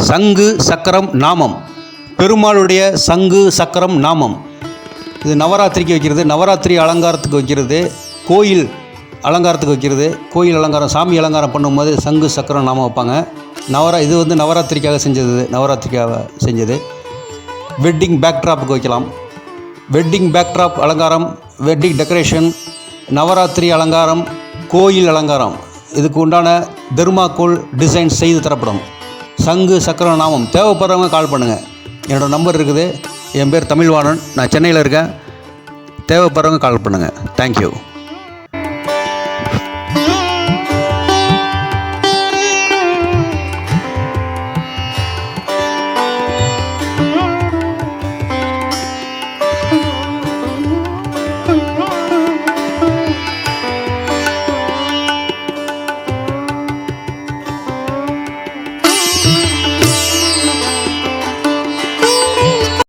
சங்கு சக்கரம் நாமம். பெருமாளுடைய சங்கு சக்கரம் நாமம். இது நவராத்திரிக்கு வைக்கிறது. நவராத்திரி அலங்காரத்துக்கு வைக்கிறது. கோயில் அலங்காரத்துக்கு வைக்கிறது. கோயில் அலங்காரம் சாமி அலங்காரம் பண்ணும்போது சங்கு சக்கரம் நாமம் வைப்பாங்க. நவரா இது வந்து நவராத்திரிக்காக செஞ்சது. நவராத்திரிக்காக செஞ்சது. வெட்டிங் பேக்ட்ராப்புக்கு வைக்கலாம். வெட்டிங் பேக்ட்ராப் அலங்காரம் வெட்டிங் டெக்கரேஷன் நவராத்திரி அலங்காரம் கோயில் அலங்காரம். இதுக்கு உண்டான தெர்மாக்கோல் டிசைன் செய்து தரப்படும். சங்கு சக்கர நாமம். தேவைப்படுறவங்க கால் பண்ணுங்கள் என்னோடய நம்பர் இருக்குது. என் பேர் தமிழ்வாணன். நான் சென்னையில் இருக்கேன். தேவைப்படுறவங்க கால் பண்ணுங்கள் தேங்க்யூ